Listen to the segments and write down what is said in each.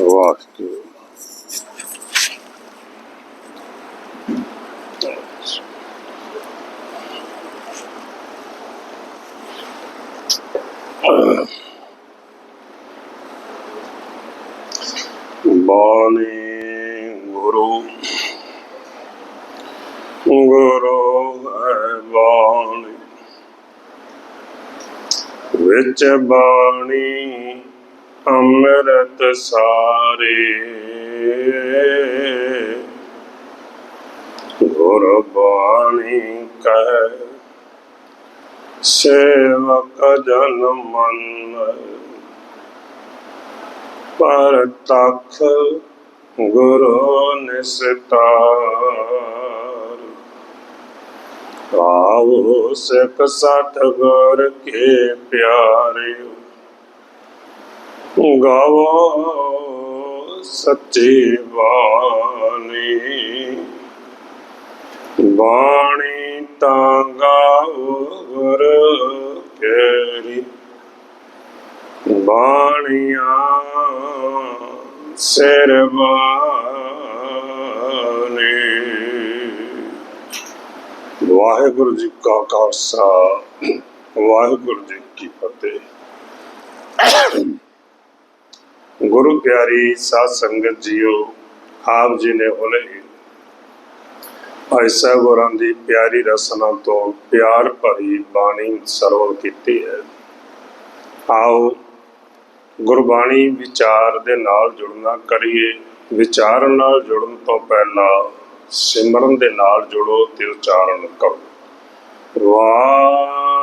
ਵਾਹਿਗੁਰੂ ਬਾਣੀ ਗੁਰੂ ਗੁਰੂ ਹੈ ਬਾਣੀ ਵਿੱਚ ਬਾਣੀ ਅੰਮ੍ਰਿਤ ਸਾਰੇ। ਗੁਰ ਬਾਣੀ ਕਹੈ ਸੇਵਕ ਜਨ ਮਨ। ਪਰ ਤਖ ਗੁਰੂ ਨਿਸਤਾਰ ਆਵੋ ਸਿਖ ਸਤ ਕੇ ਪਿਆਰੇ ਗਾਵੋ ਸੱਚੀ ਬਾਣੀ। ਬਾਣੀ ਤਾਂ ਗਾਵੋ ਗੁਰ ਕੇਰੀ। ਬਾਣੀਆਂ ਸਿਰ ਬਾਣੀ। ਵਾਹਿਗੁਰੂ ਜੀ ਕਾ ਖਾਲਸਾ, ਵਾਹਿਗੁਰੂ ਜੀ ਕੀ ਫਤਿਹ। ਗੁਰੂ ਪਿਆਰੀ ਸਾਧ ਸੰਗਤ ਜੀਓ, ਆਪ ਜੀ ਨੇ ਹੁਣੇ ਭਾਈ ਸਾਹਿਬ ਹੋਰਾਂ ਦੀ ਪਿਆਰੀ ਰਸਨਾ ਤੋਂ ਪਿਆਰ ਭਰੀ ਬਾਣੀ ਸਰਵਣ ਕੀਤੀ ਹੈ। ਆਓ ਗੁਰਬਾਣੀ ਵਿਚਾਰ ਦੇ ਨਾਲ ਜੁੜਨਾ, ਕਰੀਏ ਵਿਚਾਰ ਨਾਲ ਜੁੜਨ ਤੋਂ ਪਹਿਲਾਂ ਸਿਮਰਨ ਦੇ ਨਾਲ ਜੁੜੋ ਤੇ ਉਚਾਰਨ ਕਰੋ। ਵਾਹਿਗੁਰੂ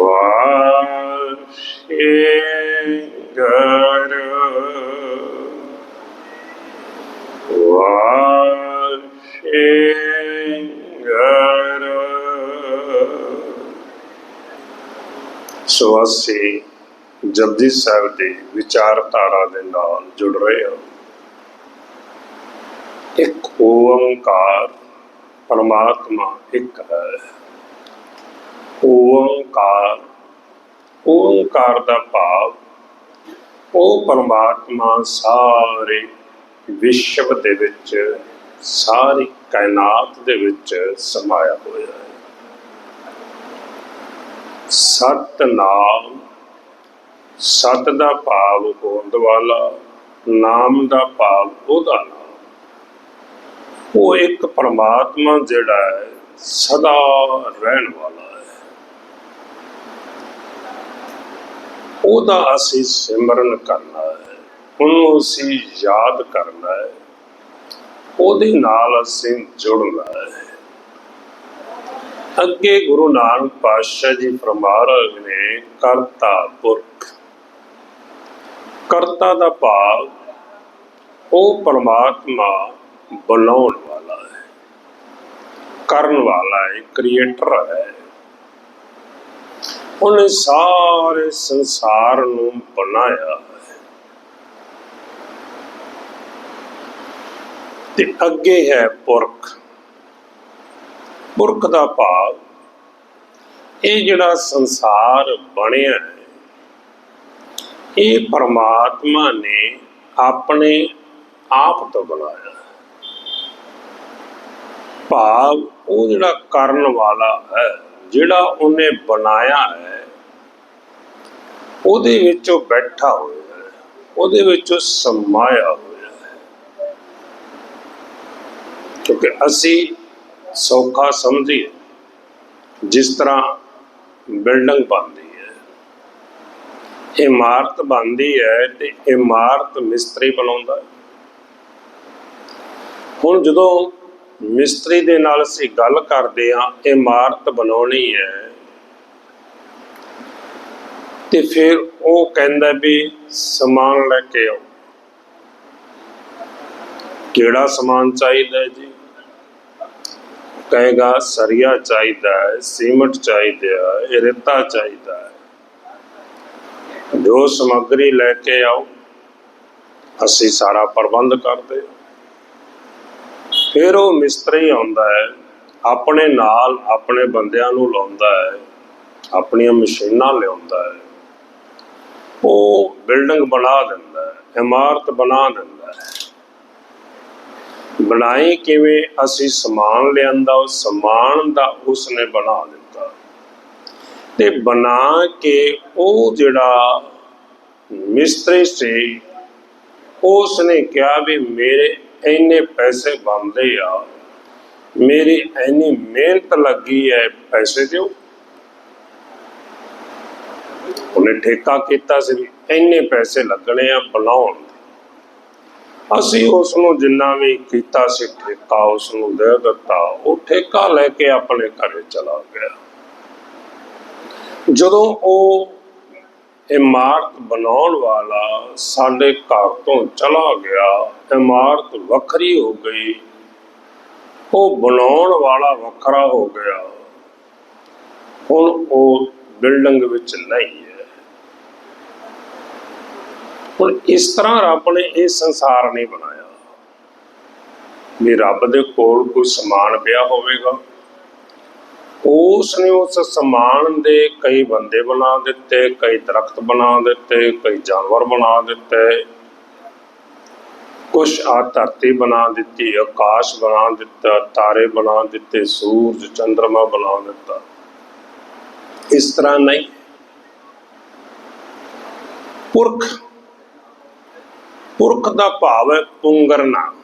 ਵਾਹਿਗੁਰੂ। ਵਾਹਿਗੁਰੂ ਸੋ ਅਸੀਂ ਜਪਜੀ ਸਾਹਿਬ ਦੀ ਵਿਚਾਰਧਾਰਾ ਦੇ ਨਾਲ ਜੁੜ ਰਹੇ ਹਾਂ। ਇੱਕ ਓੰਕਾਰ ਪਰਮਾਤਮਾ ਇੱਕ ਹੈ। ਓੰਕਾਰ ਓੰਕਾਰ ਦਾ ਭਾਵ, ਉਹ ਪਰਮਾਤਮਾ ਸਾਰੇ ਵਿਸ਼ਵ ਦੇ ਵਿੱਚ, ਸਾਰੀ ਕਾਇਨਾਤ ਦੇ ਵਿੱਚ ਸਮਾਇਆ ਹੋਇਆ ਹੈ। ਸਤ ਨਾਮ ਸਤ ਦਾ ਭਾਵ ਹੋਂਦ ਵਾਲਾ, ਨਾਮ ਦਾ ਭਾਵ ਉਹਦਾ ਨਾਮ। ਉਹ ਇੱਕ ਪਰਮਾਤਮਾ ਜਿਹੜਾ ਹੈ, ਸਦਾ ਰਹਿਣ ਵਾਲਾ ਹੈ। ਉਹਦਾ ਅਸੀਂ ਸਿਮਰਨ ਕਰਨਾ ਹੈ, ਉਹਨੂੰ ਅਸੀਂ ਯਾਦ ਕਰਨਾ ਹੈ, ਉਹਦੇ ਨਾਲ ਅਸੀਂ ਜੁੜਨਾ ਹੈ। ਅੱਗੇ ਗੁਰੂ ਨਾਨਕ ਪਾਤਸ਼ਾਹ ਜੀ ਫਰਮਾ ਰਹੇ ਨੇ, ਕਰਤਾ ਪੁਰਖ। ਕਰਤਾ ਦਾ ਭਾਵ ਉਹ ਪਰਮਾਤਮਾ ਬਣਾਉਣ ਵਾਲਾ ਹੈ। ਕਰਨ ਵਾਲਾ ਹੈ, ਕ੍ਰੀਏਟਰ ਹੈ। ਉਹਨੇ ਸਾਰੇ ਸੰਸਾਰ ਨੂੰ ਬਣਾਇਆ ਹੈ। ਤੇ ਅੱਗੇ ਹੈ ਪੁਰਖ। ਪੁਰਖ ਦਾ ਭਾਵ ਇਹ ਜਿਹੜਾ ਸੰਸਾਰ ਬਣਿਆ ਹੈ ਇਹ ਪਰਮਾਤਮਾ ਨੇ ਆਪਣੇ ਆਪ ਤੋਂ ਬਣਾਇਆ ਹੈ। ਭਾਵ ਉਹ ਜਿਹੜਾ ਕਰਨ ਵਾਲਾ ਹੈ, ਜਿਹੜਾ ਉਹਨੇ ਬਣਾਇਆ ਹੈ, ਉਹਦੇ ਵਿੱਚ ਉਹ ਬੈਠਾ ਹੋਇਆ ਹੈ, ਉਹਦੇ ਵਿੱਚ ਉਹ ਸਮਾਇਆ ਹੋਇਆ ਹੈ ਕਿਉਂਕਿ ਅਸੀਂ ਸੌਖਾ ਸਮਝੀਏ, ਜਿਸ ਤਰ੍ਹਾਂ ਬਿਲਡਿੰਗ ਬਣਦੀ ਇਮਾਰਤ ਬਣਦੀ ਹੈ ਤੇ ਇਮਾਰਤ ਮਿਸਤਰੀ ਬਣਾਉਂਦਾ ਹੈ। ਹੁਣ ਜਦੋਂ ਮਿਸਤਰੀ ਦੇ ਨਾਲ ਅਸੀਂ ਗੱਲ ਕਰਦੇ ਹਾਂ, ਇਮਾਰਤ ਬਣਾਉਣੀ ਹੈ, ਤੇ ਫਿਰ ਉਹ ਕਹਿੰਦਾ ਵੀ ਸਮਾਨ ਲੈ ਕੇ ਆਓ। ਕਿਹੜਾ ਸਮਾਨ ਚਾਹੀਦਾ ਜੀ? ਕਹੇਗਾ, ਸਰੀਆ ਚਾਹੀਦਾ ਹੈ, ਸੀਮਟ ਚਾਹੀਦਾ ਹੈ ਰੇਤਾ ਚਾਹੀਦਾ ਹੈ। ਜੋ ਸਮੱਗਰੀ ਲੈ ਕੇ ਆਓ, ਅਸੀਂ ਸਾਰਾ ਪ੍ਰਬੰਧ ਕਰਦੇ ਫਿਰ ਉਹ ਮਿਸਤਰੀ ਆਉਂਦਾ ਹੈ, ਆਪਣੇ ਨਾਲ ਆਪਣੇ ਬੰਦਿਆਂ ਨੂੰ ਲਾਉਂਦਾ ਹੈ, ਆਪਣੀਆਂ ਮਸ਼ੀਨਾਂ ਲਿਆਉਂਦਾ ਹੈ। ਉਹ ਬਿਲਡਿੰਗ ਬਣਾ ਦਿੰਦਾ ਹੈ, ਇਮਾਰਤ ਬਣਾ ਦਿੰਦਾ ਹੈ। ਬਣਾਈ ਕਿਵੇਂ? ਅਸੀਂ ਸਮਾਨ ਲਿਆਂਦਾ, ਉਹ ਸਮਾਨ ਦਾ ਉਸਨੇ ਬਣਾ ਦਿੱਤਾ ਤੇ ਬਣਾ ਕੇ ਉਹ ਜਿਹੜਾ ਮਿਸਤਰੀ ਸੀ, ਉਸਨੇ ਕਿਹਾ ਵੀ ਮੇਰੇ ਇੰਨੇ ਪੈਸੇ ਬਣਦੇ ਆ, ਮੇਰੀ ਇੰਨੀ ਮਿਹਨਤ ਲੱਗੀ ਹੈ ਪੈਸੇ ਦਿਓ। ਉਹਨੇ ਠੇਕਾ ਕੀਤਾ ਸੀ ਵੀ ਇੰਨੇ ਪੈਸੇ ਲੱਗਣੇ ਆ ਬਣਾਉਣ ਅਸੀਂ ਉਸ ਨੂੰ ਜਿੰਨਾ ਵੀ ਕੀਤਾ ਸੀ, ਠੇਕਾ ਉਸ ਨੂੰ ਦੇ ਦਿੱਤਾ। ਉਹ ਠੇਕਾ ਲੈ ਕੇ ਆਪਣੇ ਘਰੇ ਚਲਾ ਗਿਆ। ਜਦੋਂ ਉਹ ਇਮਾਰਤ ਬਣਾਉਣ ਵਾਲਾ ਸਾਡੇ ਘਰ ਤੋਂ ਚਲਾ ਗਿਆ, ਇਮਾਰਤ ਵੱਖਰੀ ਹੋ ਗਈ। ਉਹ ਬਣਾਉਣ ਵਾਲਾ ਵੱਖਰਾ ਹੋ ਗਿਆ। ਹੁਣ ਉਹ ਬਿਲਡਿੰਗ ਵਿੱਚ ਨਹੀਂ ਹੈ। ਹੁਣ ਇਸ ਤਰ੍ਹਾਂ ਰੱਬ ਨੇ ਇਹ ਸੰਸਾਰ ਨਹੀਂ ਬਣਾਇਆ। ਵੀ ਰੱਬ ਦੇ ਕੋਲ ਕੋਈ ਸਮਾਨ ਪਿਆ ਹੋਵੇਗਾ। ਉਸ ਨੇ ਉਸ ਸਮਾਨ ਦੇ ਕਈ ਬੰਦੇ ਬਣਾ ਦਿੱਤੇ, ਕਈ ਦਰਖਤ ਬਣਾ ਦਿੱਤੇ, ਕਈ ਜਾਨਵਰ ਬਣਾ ਦਿੱਤੇ। ਕੁਛ ਆ ਧਰਤੀ ਬਣਾ ਦਿੱਤੀ, ਆਕਾਸ਼ ਬਣਾ ਦਿੱਤਾ, ਤਾਰੇ ਬਣਾ ਦਿੱਤੇ, ਸੂਰਜ ਚੰ드ਰਮਾ ਬਣਾ ਦਿੱਤਾ। ਇਸ ਤਰ੍ਹਾਂ ਨਹੀਂ। ਪੁਰਖ ਪੁਰਖ ਦਾ ਭਾਵ ਹੈ ਪੁੰਗਰਨਾ।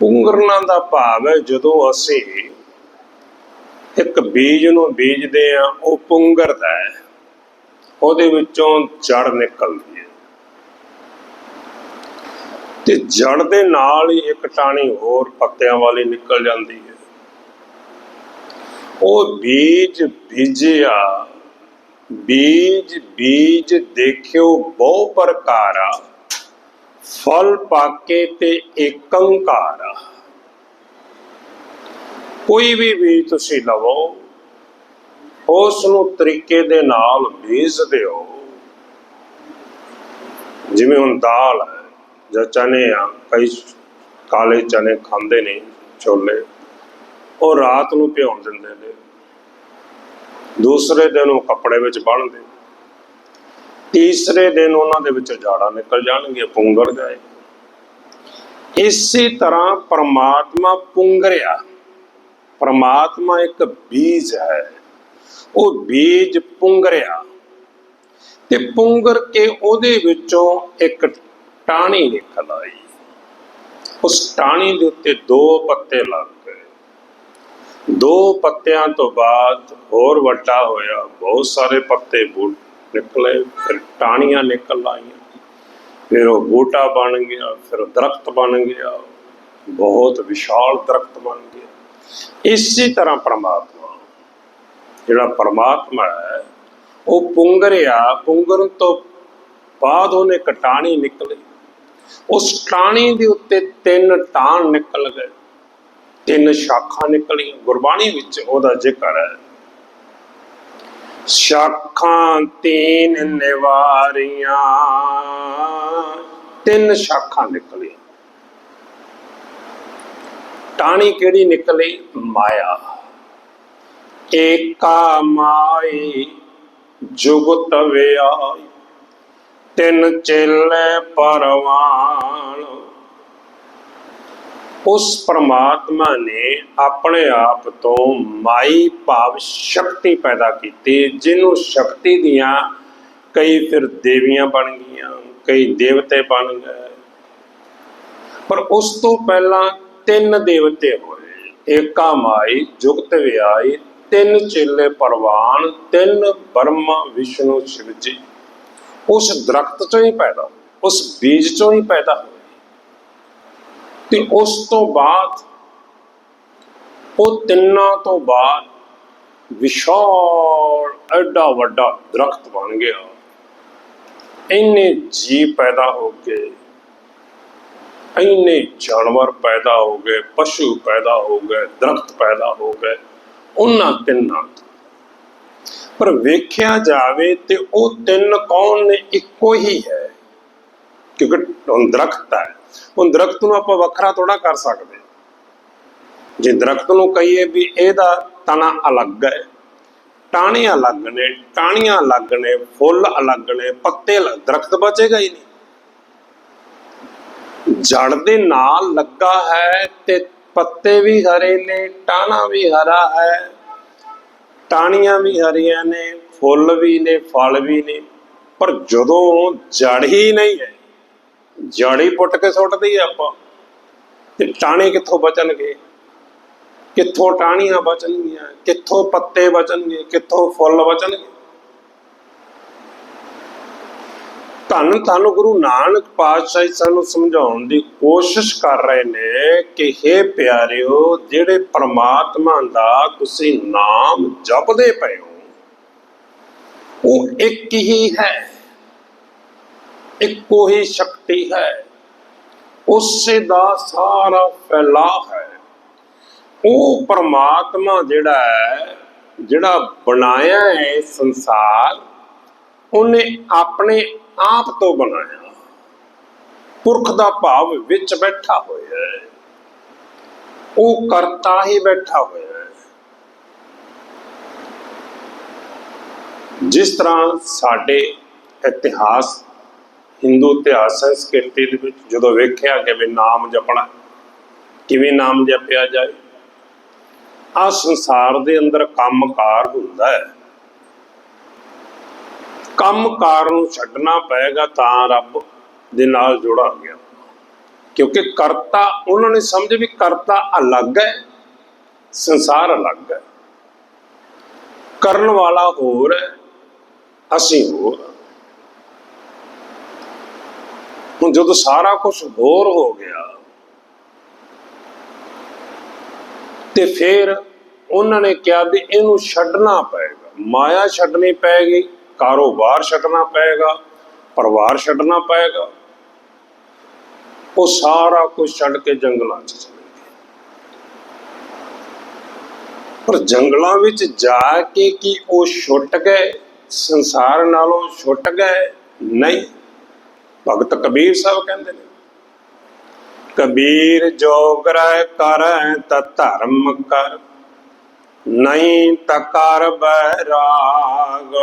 ਪੁੰਗਰਨਾ ਦਾ ਭਾਵ ਹੈ ਜਦੋਂ ਅਸੀਂ ਇੱਕ ਬੀਜ ਨੂੰ ਬੀਜਦੇ ਆ, ਉਹ ਪੁੰਗਰਦਾ ਹੈ। ਉਹਦੇ ਵਿੱਚੋਂ ਜੜ ਨਿਕਲਦੀ ਹੈ। ਤੇ ਜੜ ਦੇ ਨਾਲ ਹੀ ਇੱਕ ਟਾਣੀ ਹੋਰ ਪੱਤਿਆਂ ਵਾਲੀ ਨਿਕਲ ਜਾਂਦੀ ਹੈ। ਉਹ ਬੀਜ ਬੀਜਿਆ, ਬੀਜ ਬੀਜ ਦੇਖਿਓ ਬਹੁ ਪ੍ਰਕਾਰਾ ਫਲ ਪਾਕੇ ਤੇ ਏਕੰਕਾਰ ਕੋਈ ਵੀ ਬੀਜ ਤੁਸੀਂ ਲਵੋ ਉਸ ਨੂੰ ਤਰੀਕੇ ਦੇ ਨਾਲ ਬੀਜ ਦਿਓ। ਜਿਵੇਂ ਹੁਣ ਦਾਲ ਹੈ, ਜਾਂ ਚਨੇ ਆ, ਕਈ ਕਾਲੇ ਚਨੇ ਖਾਂਦੇ ਨੇ ਛੋਲੇ, ਉਹ ਰਾਤ ਨੂੰ ਭਿਉਣ ਦਿੰਦੇ ਨੇ। ਦੂਸਰੇ ਦਿਨ ਉਹ ਕੱਪੜੇ ਵਿੱਚ ਬੰਨ੍ਹਦੇ ਤੀਸਰੇ ਦਿਨ ਉਹਨਾਂ ਦੇ ਵਿੱਚ ਜਾੜਾ ਨਿਕਲ ਜਾਣਗੇ ਪੁੰਗਰ ਜਾਏ ਇਸੇ ਤਰ੍ਹਾਂ ਪਰਮਾਤਮਾ ਪੁੰਗਰਿਆ। ਪਰਮਾਤਮਾ ਇੱਕ ਬੀਜ ਹੈ। ਉਹ ਬੀਜ ਪੁੰਗਰਿਆ। ਤੇ ਪੁੰਗਰ ਕੇ ਉਹਦੇ ਵਿੱਚੋਂ ਇੱਕ ਟਾਹਣੀ ਨਿਕਲ ਆਈ। ਉਸ ਟਾਹਣੀ ਦੇ ਉੱਤੇ ਦੋ ਪੱਤੇ ਲੱਗ ਗਏ। ਦੋ ਪੱਤਿਆਂ ਤੋਂ ਬਾਅਦ ਹੋਰ ਵੱਡਾ ਹੋਇਆ। ਬਹੁਤ ਸਾਰੇ ਪੱਤੇ ਨਿਕਲੇ, ਫਿਰ ਟਾਹਣੀਆਂ ਨਿਕਲ ਆਈਆਂ। ਫਿਰ ਉਹ ਬੂਟਾ ਬਣ ਗਿਆ, ਫਿਰ ਦਰਖਤ ਬਣ ਗਿਆ। ਬਹੁਤ ਵਿਸ਼ਾਲ ਦਰਖਤ ਬਣ ਗਿਆ। ਇਸੇ ਤਰ੍ਹਾਂ ਪਰਮਾਤਮਾ। ਜਿਹੜਾ ਪਰਮਾਤਮਾ ਹੈ, ਉਹ ਪੁੰਗਰਿਆ, ਪੁੰਗਰਨ ਤੋਂ ਬਾਅਦ ਉਹਨੇ ਕਟਾਣੀ ਨਿਕਲੀ। ਉਸ ਟਾਣੀ ਦੇ ਉੱਤੇ ਤਿੰਨ ਟਾਣ ਨਿਕਲ ਗਏ। ਤਿੰਨ ਸ਼ਾਖਾਂ ਨਿਕਲੀਆਂ। ਗੁਰਬਾਣੀ ਵਿੱਚ ਉਹਦਾ ਜ਼ਿਕਰ ਹੈ। ਸ਼ਾਖਾਂ ਤੀਨ ਨਿਵਾਰੀਆਂ। ਤਿੰਨ ਸ਼ਾਖਾਂ ਨਿਕਲੀਆਂ। ਟਾਣੀ ਕਿਹੜੀ ਨਿਕਲੀ? ਮਾਇਆ। ਏਕਾ ਮਾਈ ਜੁਗਤ ਵਿਆਈ ਤਿੰਨ ਚੇਲੇ ਪਰਵਾਨ ਉਸ ਪ੍ਰਮਾਤਮਾ ਨੇ ਆਪਣੇ ਆਪ ਤੋਂ ਮਾਈ ਭਾਵ ਸ਼ਕਤੀ ਪੈਦਾ ਕੀਤੀ, ਜਿਹਨੂੰ ਸ਼ਕਤੀ ਦੀਆਂ ਕਈ ਫਿਰ ਦੇਵੀਆਂ ਬਣ ਗਈਆਂ, ਕਈ ਦੇਵਤੇ ਬਣ ਗਏ। ਪਰ ਉਸ ਤੋਂ ਪਹਿਲਾਂ ਤਿੰਨ ਦੇਵਤੇ ਹੋਏ। ਏਕਾ ਮਾਈ, ਜੁਗਤ ਵਿਆਈ ਤਿੰਨ ਚੇਲੇ ਪਰਵਾਨ, ਤਿੰਨ ਬ੍ਰਹਮਾ ਵਿਸ਼ਨੂੰ ਸ਼ਿਵ ਜੀ ਉਸ ਦਰਖਤ ਚੋਂ ਹੀ ਪੈਦਾ ਉਸ ਬੀਜ ਚੋਂ ਹੀ ਪੈਦਾ ਹੋਏ। ਤੇ ਉਸ ਤੋਂ ਬਾਅਦ, ਉਹ ਤਿੰਨਾਂ ਤੋਂ ਬਾਅਦ ਵਿਸ਼ਾਲ ਐਡਾ ਵੱਡਾ ਦਰਖਤ ਬਣ ਗਿਆ। ਇੰਨੇ ਜੀਵ ਪੈਦਾ ਹੋ ਕੇ ਇੰਨੇ ਜਾਨਵਰ ਪੈਦਾ ਹੋ ਗਏ, ਪਸ਼ੂ ਪੈਦਾ ਹੋ ਗਏ, ਦਰਖਤ ਪੈਦਾ ਹੋ ਗਏ, ਉਹਨਾਂ ਤਿੰਨਾਂ ਪਰ ਵੇਖਿਆ ਜਾਵੇ ਤੇ ਉਹ ਤਿੰਨ ਕੌਣ ਨੇ? ਇੱਕੋ ਹੀ ਹੈ। ਕਿਉਂਕਿ ਹੁਣ ਦਰਖਤ ਹੈ। ਹੁਣ ਦਰਖਤ ਨੂੰ ਆਪਾਂ ਵੱਖਰਾ ਥੋੜਾ ਕਰ ਸਕਦੇ ਜੇ ਦਰਖਤ ਨੂੰ ਕਹੀਏ ਵੀ ਇਹਦਾ ਤਣਾ ਅਲੱਗ ਹੈ, ਟਾਹਣੀਆਂ ਅਲੱਗ ਨੇ, ਟਾਹਣੀਆਂ ਅਲੱਗ ਨੇ, ਫੁੱਲ ਅਲੱਗ ਨੇ, ਪੱਤੇ ਅਲੱਗ, ਦਰਖਤ ਬਚੇਗਾ ਹੀ ਨਹੀਂ। ਜੜ ਦੇ ਨਾਲ ਲੱਗਾ ਹੈ ਤੇ ਪੱਤੇ ਵੀ ਹਰੇ ਨੇ, ਟਾਹਣਾ ਵੀ ਹਰਾ ਹੈ। ਟਾਹਣੀਆਂ ਵੀ ਹਰੀਆਂ ਨੇ, ਫੁੱਲ ਵੀ ਨੇ, ਫਲ ਵੀ ਨੇ। ਪਰ ਜਦੋਂ ਜੜ ਹੀ ਨਹੀਂ ਹੈ, ਜੜ ਹੀ ਪੁੱਟ ਕੇ ਸੁੱਟਦੀ ਆਪਾਂ। ਤੇ ਟਾਹਣੇ ਕਿੱਥੋਂ ਬਚਣਗੇ? ਕਿੱਥੋਂ ਟਾਹਣੀਆਂ ਬਚਣਗੀਆਂ? ਕਿੱਥੋਂ ਪੱਤੇ ਬਚਣਗੇ? ਕਿੱਥੋਂ ਫੁੱਲ ਬਚਣਗੇ? ਧੰਨ ਧੰਨ ਗੁਰੂ ਨਾਨਕ ਪਾਤਸ਼ਾਹ ਸਾਨੂੰ ਸਮਝਾਉਣ ਦੀ ਕੋਸ਼ਿਸ਼ ਕਰ ਰਹੇ ਨੇ ਕਿ हे ਪਿਆਰਿਓ, ਜਿਹੜੇ ਪ੍ਰਮਾਤਮਾ ਦਾ ਤੁਸੀਂ ਨਾਮ ਜਪਦੇ ਪਏ ਹੋ, ਉਹ ਇੱਕ ਹੀ ਹੈ। ਇੱਕੋ ਹੀ ਸ਼ਕਤੀ ਹੈ। ਉਸੇ ਦਾ ਸਾਰਾ ਫੈਲਾਅ ਹੈ। ਉਹ ਪਰਮਾਤਮਾ ਜਿਹੜਾ ਹੈ, ਜਿਹੜਾ ਬਣਾਇਆ ਹੈ ਸੰਸਾਰ ਉਹਨੇ ਆਪਣੇ ਆਪ ਤੋਂ ਬਣਾਇਆ। ਪੁਰਖ ਦਾ ਭਾਵ ਵਿੱਚ ਬੈਠਾ ਹੋਇਆ ਹੈ। ਉਹ ਕਰਤਾ ਹੀ ਬੈਠਾ ਹੋਇਆ ਹੈ। ਜਿਸ ਤਰ੍ਹਾਂ ਸਾਡੇ ਇਤਿਹਾਸ, ਹਿੰਦੂ ਇਤਿਹਾਸ, ਸੰਸਕ੍ਰਿਤੀ ਦੇ ਵਿੱਚ ਜਦੋਂ ਵੇਖਿਆ ਕਿ ਵੀ ਨਾਮ ਜਪਣਾ, ਕਿਵੇਂ ਨਾਮ ਜਪਿਆ ਜਾਏ ਆ ਸੰਸਾਰ ਦੇ ਅੰਦਰ ਕੰਮਕਾਰ ਹੁੰਦਾ ਹੈ। ਕੰਮ ਕਾਰ ਨੂੰ ਛੱਡਣਾ ਪਏਗਾ ਤਾਂ ਰੱਬ ਦੇ ਨਾਲ ਜੁੜਾ ਗਿਆ। ਕਿਉਂਕਿ ਕਰਤਾ, ਉਹਨਾਂ ਨੇ ਸਮਝ ਵੀ ਕਰਤਾ ਅਲੱਗ ਹੈ, ਸੰਸਾਰ ਅਲੱਗ ਹੈ। ਕਰਨ ਵਾਲਾ ਹੋਰ ਹੈ, ਅਸੀਂ ਹੋਰ ਹੁਣ ਜਦੋਂ ਸਾਰਾ ਕੁਝ ਹੋਰ ਹੋ ਗਿਆ, ਤੇ ਫਿਰ ਉਹਨਾਂ ਨੇ ਕਿਹਾ ਵੀ ਇਹਨੂੰ ਛੱਡਣਾ ਪਏਗਾ। ਮਾਇਆ ਛੱਡਣੀ ਪਏਗੀ ਕਾਰੋਬਾਰ ਛੱਡਣਾ ਪਏਗਾ, ਪਰਿਵਾਰ ਛੱਡਣਾ ਪਏਗਾ। ਉਹ ਸਾਰਾ ਕੁਝ ਛੱਡ ਕੇ ਜੰਗਲਾਂ 'ਚ ਚਲੇ ਗਏ। ਪਰ ਜੰਗਲਾਂ ਵਿੱਚ ਜਾ ਕੇ ਕੀ ਉਹ ਛੁੱਟ ਗਏ? ਸੰਸਾਰ ਨਾਲੋਂ ਛੁੱਟ ਗਏ? ਨਹੀਂ। ਭਗਤ ਕਬੀਰ ਸਾਹਿਬ ਕਹਿੰਦੇ ਨੇ, ਕਬੀਰ ਜੋ ਗ੍ਰਹਿ ਕਰੈ ਤਾ ਧਰਮ ਕਰ। ਨਹੀਂ ਤਾ ਕਰ ਬੈਰਾਗ।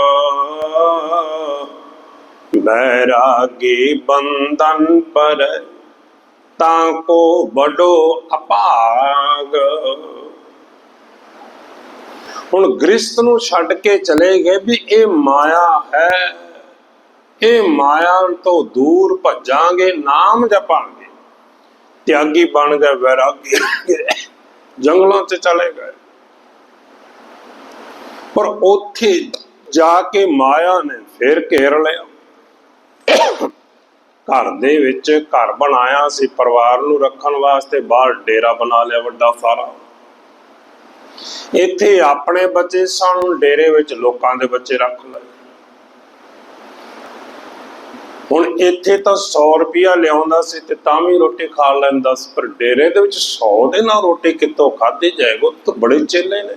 ਬੈਰਾਗੀ ਬੰਧਨ ਪਰ ਤਾਂ ਕੋ ਬੜੋ ਅਪਾਗ। ਹੁਣ ਗ੍ਰਸਤ ਨੂੰ ਛੱਡ ਕੇ ਚਲੇ ਗਏ ਵੀ ਇਹ ਮਾਇਆ ਹੈ। ਇਹ ਮਾਇਆ ਤੋਂ ਦੂਰ ਭੱਜਾਂਗੇ, ਨਾਮ ਜਪਾਂਗੇ। ਤਿਆਗੀ ਬਣ ਗਏ, ਵੈਰਾਗੀ ਜੰਗਲਾਂ 'ਚ ਚਲੇ ਗਏ। ਪਰ ਉੱਥੇ ਜਾ ਕੇ ਮਾਇਆ ਨੇ ਫਿਰ ਘੇਰ ਲਿਆ। ਘਰ ਦੇ ਵਿੱਚ ਘਰ ਬਣਾਇਆ ਸੀ, ਪਰਿਵਾਰ ਨੂੰ ਰੱਖਣ ਵਾਸਤੇ ਬਾਹਰ ਡੇਰਾ ਬਣਾ ਲਿਆ ਵੱਡਾ ਸਾਰਾ। ਇੱਥੇ ਆਪਣੇ ਬੱਚੇ ਸਨ, ਡੇਰੇ ਵਿੱਚ ਲੋਕਾਂ ਦੇ ਬੱਚੇ ਰੱਖ ਲਏ। ਹੁਣ ਇੱਥੇ ਤਾਂ 100 ਰੁਪਿਆ ਲਿਆਉਂਦਾ ਸੀ ਤੇ ਤਾਂ ਵੀ ਰੋਟੀ ਖਾ ਲੈਂਦਾ ਸੀ, ਪਰ ਡੇਰੇ ਦੇ ਵਿੱਚ 100 ਦੇ ਨਾਲ ਰੋਟੀ ਕਿੱਥੋਂ ਖਾਧੀ ਜਾਏਗਾ ਤਾਂ ਬੜੇ ਚੇਲੇ ਨੇ।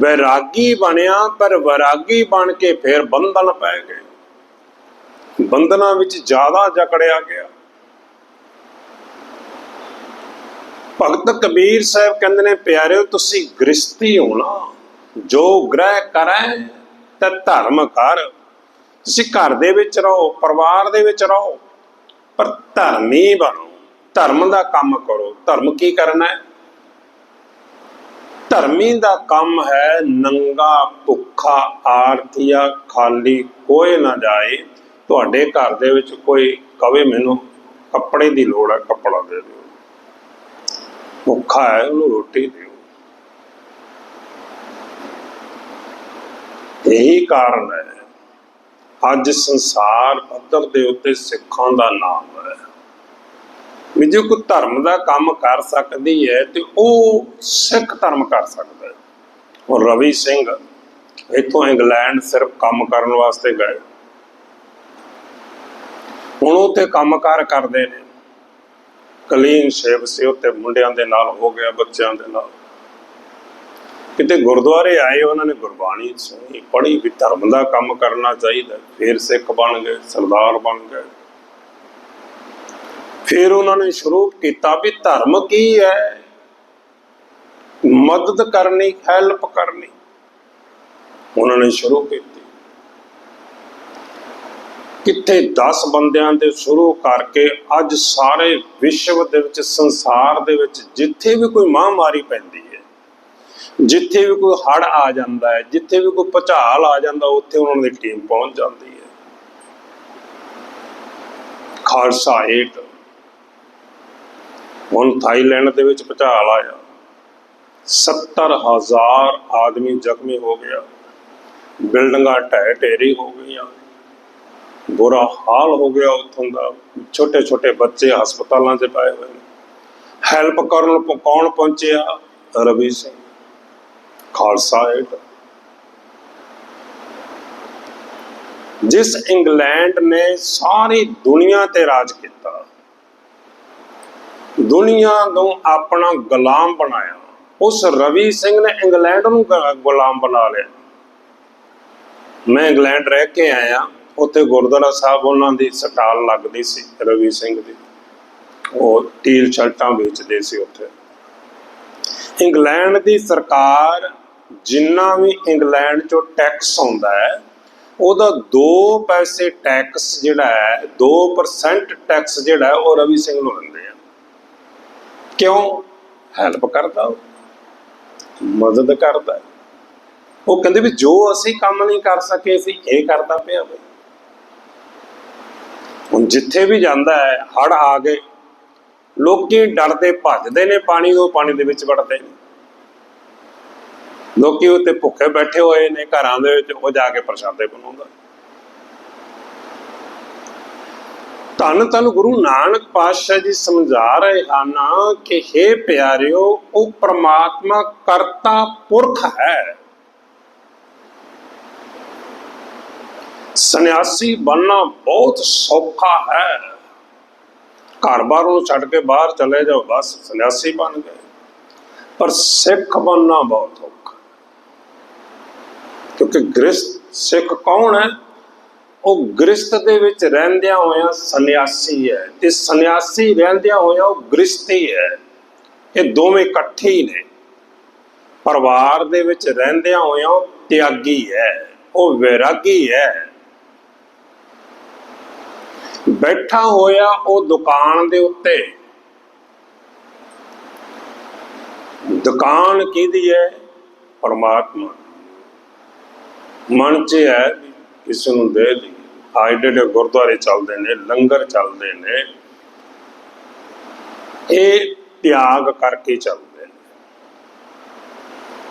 ਵੈਰਾਗੀ ਬਣਿਆ, ਪਰ ਵੈਰਾਗੀ ਬਣ ਕੇ ਫਿਰ ਬੰਧਨ ਪੈ ਗਏ। ਬੰਧਨਾਂ ਵਿੱਚ ਜ਼ਿਆਦਾ ਜਕੜਿਆ ਗਿਆ। ਭਗਤ ਕਬੀਰ ਸਾਹਿਬ ਕਹਿੰਦੇ ਨੇ, ਪਿਆਰਿਓ, ਤੁਸੀਂ ਗ੍ਰਸਤੀ ਹੋਣਾ, ਜੋ ਗ੍ਰਹਿ ਕਰੈ, ਤੇ ਧਰਮ ਕਰ। ਤੁਸੀਂ ਘਰ ਦੇ ਵਿੱਚ ਰਹੋ, ਪਰਿਵਾਰ ਦੇ ਵਿੱਚ ਰਹੋ, ਪਰ ਧਰਮੀ ਬਣੋ। ਧਰਮ ਦਾ ਕੰਮ ਕਰੋ। ਧਰਮ ਕੀ ਕਰਨਾ ਹੈ? ਧਰਮੀ ਦਾ ਕੰਮ ਹੈ ਨੰਗਾ, ਭੁੱਖਾ ਆਰਤੀਆ ਖਾਲੀ ਕੋਈ ਨਾ ਜਾਏ। ਤੁਹਾਡੇ ਘਰ ਦੇ ਵਿੱਚ ਕੋਈ ਕਵੇ ਮੈਨੂੰ, ਕੱਪੜੇ ਦੀ ਲੋੜ ਹੈ, ਕੱਪੜਾ ਦੇ ਦਿਓ। ਭੁੱਖਾ ਹੈ, ਉਹਨੂੰ ਰੋਟੀ ਦਿਓ। ਇਹੀ ਕਾਰਨ ਹੈ। ਅੱਜ ਸੰਸਾਰ ਪੱਧਰ ਦੇ ਉੱਤੇ ਸਿੱਖਾਂ ਦਾ ਨਾਮ ਹੈ। ਵੀ ਜੇ ਕੋਈ ਧਰਮ ਦਾ ਕੰਮ ਕਰ ਸਕਦੀ ਹੈ ਤੇ ਉਹ ਸਿੱਖ ਧਰਮ ਕਰ ਸਕਦਾ ਹੈ। ਉਹ ਰਵੀ ਸਿੰਘ ਇੱਥੋਂ ਇੰਗਲੈਂਡ ਸਿਰਫ ਕੰਮ ਕਰਨ ਵਾਸਤੇ ਗਏ। ਹੁਣ ਉੱਥੇ ਕੰਮਕਾਰ ਕਰਦੇ ਨੇ। ਕਲੀਨ ਸ਼ੇਪ ਸੀ ਉੱਤੇ ਮੁੰਡਿਆਂ ਦੇ ਨਾਲ, ਹੋ ਗਿਆ ਬੱਚਿਆਂ ਦੇ ਨਾਲ। ਕਿਤੇ ਗੁਰਦੁਆਰੇ ਆਏ, ਉਹਨਾਂ ਨੇ ਗੁਰਬਾਣੀ ਸੁਣੀ, ਪੜ੍ਹੀ ਵੀ ਧਰਮ ਦਾ ਕੰਮ ਕਰਨਾ ਚਾਹੀਦਾ। ਫਿਰ ਸਿੱਖ ਬਣ ਗਏ, ਸਰਦਾਰ ਬਣ ਗਏ। ਫਿਰ ਉਹਨਾਂ ਨੇ ਸ਼ੁਰੂ ਕੀਤਾ ਵੀ ਧਰਮ ਕੀ ਹੈ? ਮਦਦ ਕਰਨੀ ਹੈਲਪ ਕਰਨੀ। ਉਹਨਾਂ ਨੇ ਸ਼ੁਰੂ ਕੀਤੀ। ਕਿੱਥੇ 10 ਬੰਦਿਆਂ ਦੇ ਸ਼ੁਰੂ ਕਰਕੇ ਅੱਜ ਸਾਰੇ ਵਿਸ਼ਵ ਦੇ ਵਿੱਚ, ਸੰਸਾਰ ਦੇ ਵਿੱਚ ਜਿੱਥੇ ਵੀ ਕੋਈ ਮਹਾਮਾਰੀ ਪੈਂਦੀ ਹੈ, ਜਿੱਥੇ ਵੀ ਕੋਈ ਹੜ ਆ ਜਾਂਦਾ ਹੈ, ਜਿੱਥੇ ਵੀ ਕੋਈ ਭੁਚਾਲ ਆ ਜਾਂਦਾ, ਉੱਥੇ ਉਹਨਾਂ ਦੀ ਟੀਮ ਪਹੁੰਚ ਜਾਂਦੀ ਹੈ। ਖਾਲਸਾ ਏਟ। ਹੁਣ ਥਾਈਲੈਂਡ ਦੇ ਵਿੱਚ ਭੁਚਾਲ ਆਇਆ। 70000 ਆਦਮੀ ਜ਼ਖਮੀ ਹੋ ਗਿਆ। ਬਿਲਡਿੰਗਾਂ ਢਹਿ ਢੇਰੀ ਹੋ ਗਈਆਂ। ਬੁਰਾ ਹਾਲ ਹੋ ਗਿਆ ਉੱਥੋਂ ਦਾ। ਛੋਟੇ ਛੋਟੇ ਬੱਚੇ ਹਸਪਤਾਲਾਂ 'ਚ ਪਾਏ ਹੋਏ ਨੇ। ਹੈਲਪ ਕਰਨ ਕੌਣ ਪਹੁੰਚਿਆ? ਰਵੀ ਸਿੰਘ। ਖਾਲਸਾ ਏਡ। ਜਿਸ ਇੰਗਲੈਂਡ ਨੇ ਸਾਰੀ ਦੁਨੀਆ ਤੇ ਰਾਜ ਕੀਤਾ ਦੁਨੀਆ ਨੂੰ ਆਪਣਾ ਗੁਲਾਮ ਬਣਾਇਆ। ਉਸ ਰਵੀ ਸਿੰਘ ਨੇ ਇੰਗਲੈਂਡ ਨੂੰ ਗੁਲਾਮ ਬਣਾ ਲਿਆ। ਮੈਂ ਇੰਗਲੈਂਡ ਰਹਿ ਕੇ ਆਇਆ। ਉੱਥੇ ਗੁਰਦੁਆਰਾ ਸਾਹਿਬ ਉਹਨਾਂ ਦੀ ਸਟਾਲ ਲੱਗਦੀ ਸੀ, ਰਵੀ ਸਿੰਘ ਦੀ। ਉਹ ਟੀਲ ਸ਼ਰਟਾਂ ਵੇਚਦੇ ਸੀ ਉੱਥੇ। ਇੰਗਲੈਂਡ ਦੀ ਸਰਕਾਰ ਜਿੰਨਾ ਵੀ ਇੰਗਲੈਂਡ ਚੋਂ ਟੈਕਸ ਆਉਂਦਾ ਹੈ, ਉਹਦਾ 2 ਪੈਸੇ ਟੈਕਸ ਜਿਹੜਾ ਹੈ 2% ਟੈਕਸ ਜਿਹੜਾ ਉਹ ਰਵੀ ਸਿੰਘ ਨੂੰ ਦਿੰਦੇ। ਕਿਉਂ? ਹੈਲਪ ਕਰਦਾ ਉਹ। ਮਦਦ ਕਰਦਾ। ਉਹ ਕਹਿੰਦੇ ਵੀ ਜੋ ਅਸੀਂ ਕੰਮ ਨਹੀਂ ਕਰ ਸਕੇ, ਅਸੀਂ ਇਹ ਕਰਦਾ ਪਿਆ ਬਈ ਹੁਣ ਜਿੱਥੇ ਵੀ ਜਾਂਦਾ ਹੈ ਹੜ ਆ ਗਏ, ਲੋਕੀ ਡਰਦੇ, ਭੱਜਦੇ ਨੇ ਪਾਣੀ ਤੋਂ ਪਾਣੀ ਦੇ ਵਿੱਚ ਵੜਦੇ ਨੇ। ਲੋਕੀ ਉੱਤੇ ਭੁੱਖੇ ਬੈਠੇ ਹੋਏ ਨੇ, ਘਰਾਂ ਦੇ ਵਿੱਚ, ਉਹ ਜਾ ਕੇ ਪ੍ਰਸ਼ਾਦੇ ਬਣਾਉਂਦਾ। ਧੰਨ ਧੰਨ ਗੁਰੂ ਨਾਨਕ ਪਾਤਸ਼ਾਹ ਜੀ ਸਮਝਾ ਰਹੇ ਹਨ ਕਿ हे ਪਿਆਰਿਓ, ਉਹ ਪ੍ਰਮਾਤਮਾ ਕਰਤਾ ਪੁਰਖ ਹੈ। ਸੰਨਿਆਸੀ ਬਣਨਾ ਬਹੁਤ ਸੌਖਾ ਹੈ। ਘਰ-ਬਾਰ ਨੂੰ ਛੱਡ ਕੇ ਬਾਹਰ ਚਲੇ ਜਾਓ, ਬਸ ਸੰਨਿਆਸੀ ਬਣ ਗਏ। ਪਰ ਸਿੱਖ ਬਣਨਾ ਬਹੁਤ ਔਖਾ ਕਿਉਂਕਿ ਗ੍ਰਸਤ ਸਿੱਖ ਕੌਣ ਹੈ? ਉਹ ਗ੍ਰਸਤ ਦੇ ਵਿੱਚ ਰਹਿੰਦਿਆਂ ਹੋਇਆ ਸੰਨਿਆਸੀ ਹੈ ਤੇ ਸੰਨਿਆਸੀ ਰਹਿੰਦਿਆਂ ਹੋਇਆ ਉਹ ਗ੍ਰਸਤੀ ਹੈ। ਇਹ ਦੋਵੇਂ ਇਕੱਠੇ ਹੀ ਨੇ। ਪਰਿਵਾਰ ਦੇ ਵਿੱਚ ਰਹਿੰਦਿਆਂ ਹੋਇਆਂ ਉਹ ਤਿਆਗੀ ਹੈ, ਉਹ ਵੈਰਾਗੀ ਹੈ। ਬੈਠਾ ਹੋਇਆ ਉਹ ਦੁਕਾਨ ਦੇ ਉੱਤੇ। ਦੁਕਾਨ ਕਿਹਦੀ ਹੈ? ਪਰਮਾਤਮਾ। ਮਨ 'ਚ ਹੈ ਕਿਸੇ ਨੂੰ ਦੇ ਦੀ ਆਈਡੇ ਦੇ ਗੁਰਦੁਆਰੇ ਚੱਲਦੇ ਨੇ, ਲੰਗਰ ਚੱਲਦੇ ਨੇ, ਇਹ ਤਿਆਗ ਕਰਕੇ ਚੱਲਦੇ ਨੇ।